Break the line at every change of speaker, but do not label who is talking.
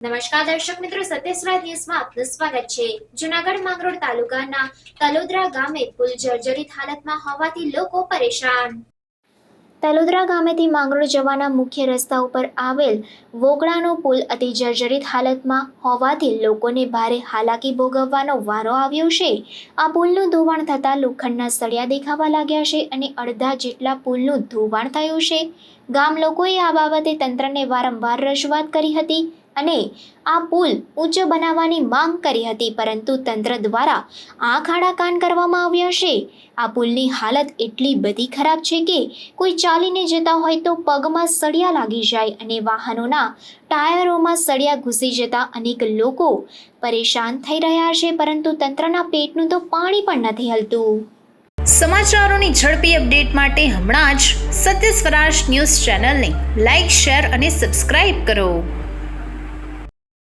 નમસ્કાર દર્શક મિત્રો સત્યસરાજ ન્યૂઝમાં આપનું સ્વાગત છે. જુનાગઢ માંગરોળ તાલુકાના તલોદરા ગામે પુલ જર્જરિત હાલતમાં હોવાથી લોકો પરેશાન. તલોદરા ગામેથી માંગરોળ જવાના મુખ્ય રસ્તા ઉપર આવેલ વોગડાનો પુલ અતિ જર્જરિત હાલતમાં હોવાથી લોકોને ભારે હાલાકી ભોગવવાનો વારો આવ્યો છે. આ પુલનું ધોવાણ થતાં લોખંડના સળિયા દેખાવા લાગ્યા છે અને અડધા જેટલા પુલનું ધોવાણ થયું છે. ગામ લોકોએ આ બાબતે તંત્રને વારંવાર રજૂઆત કરી હતી. અને આ પુલ ઊંચો બનાવવાની માંગ કરી હતી, પરંતુ તંત્ર દ્વારા આંખ આડા કાન કરવામાં આવ્યા છે. આ પુલની હાલત એટલી બધી ખરાબ છે કે કોઈ ચાલીને જતા હોય તો પગમાં સળિયા લાગી જાય અને વાહનોના ટાયરોમાં સળિયા ઘૂસી જતા અનેક લોકો પરેશાન થઈ રહ્યા છે, પરંતુ તંત્રના પેટનું તો પાણી પણ નથી હલતું.
સમાચારોની ઝડપી અપડેટ માટે હમણાં જ સત્ય સ્વરાજ ન્યૂઝ ચેનલને લાઇક શેર અને સબસ્ક્રાઇબ કરો.